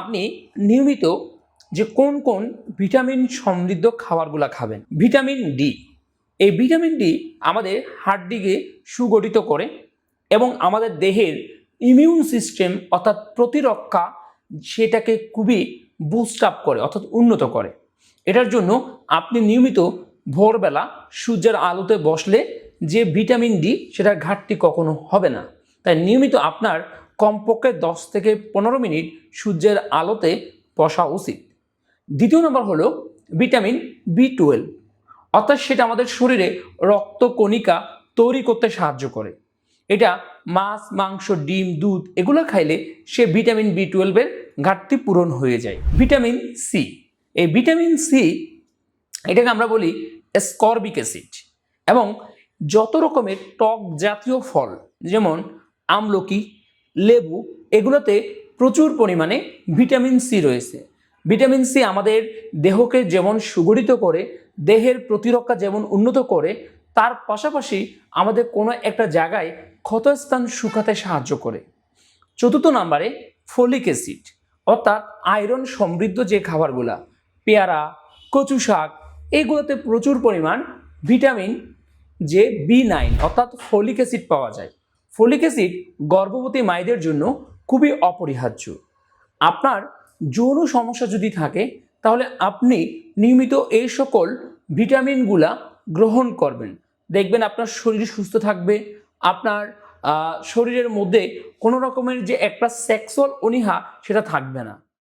আপনি নিয়মিত যে কোন কোন ভিটামিন সমৃদ্ধ খাবারগুলো খাবেন, ভিটামিন ডি এই ভিটামিন ডি আমাদের হাড্ডিকে সুগঠিত করে এবং আমাদের দেহের ইমিউন সিস্টেম অর্থাৎ প্রতিরক্ষা সেটাকে খুবই বুস্ট আপ করে অর্থাৎ উন্নত করে। এটার জন্য আপনি নিয়মিত ভোরবেলা সূর্যের আলোতে বসলে যে ভিটামিন ডি সেটার ঘাটতি কখনো হবে না। তাই নিয়মিত আপনার কমপক্ষে দশ থেকে পনেরো মিনিট সূর্যের আলোতে বসা উচিত। দ্বিতীয় নম্বর হলো ভিটামিন বি টুয়েলভ। অর্থাৎ সেটা আমাদের শরীরে রক্ত কণিকা তৈরি করতে সাহায্য করে। এটা মাছ, মাংস, ডিম, দুধ এগুলো খাইলে সে ভিটামিন বি টুয়েলভের ঘাটতি পূরণ হয়ে যায়। Vitamin C. এই ভিটামিন সি এটাকে আমরা বলি স্করবিক অ্যাসিড এবং যত রকমের টক জাতীয় ফল, যেমন আমলকি লেবু, এগুলোতে প্রচুর পরিমাণে ভিটামিন সি রয়েছে। ভিটামিন সি আমাদের দেহকে যেমন সুগঠিত করে, দেহের প্রতিরক্ষা যেমন উন্নত করে, তার পাশাপাশি আমাদের কোনো একটা জায়গায় ক্ষতস্থান শুকাতে সাহায্য করে। চতুর্থ নাম্বারে ফলিক অ্যাসিড, অর্থাৎ আয়রন সমৃদ্ধ যে খাবারগুলা, পেয়ারা, কচু শাক, এগুলোতে প্রচুর পরিমাণ ভিটামিন যে বি নাইন, অর্থাৎ ফলিক অ্যাসিড পাওয়া যায়। ফলিক অ্যাসিড গর্ভবতী মায়েদের জন্য খুবই অপরিহার্য। আপনার যৌন সমস্যা যদি থাকে, তাহলে আপনি নিয়মিত এই সকল ভিটামিনগুলা গ্রহণ করবেন। দেখবেন আপনার শরীর সুস্থ থাকবে, আপনার শরীরের মধ্যে কোনো রকমের যে একটা সেক্সুয়াল অনীহা সেটা থাকবে না।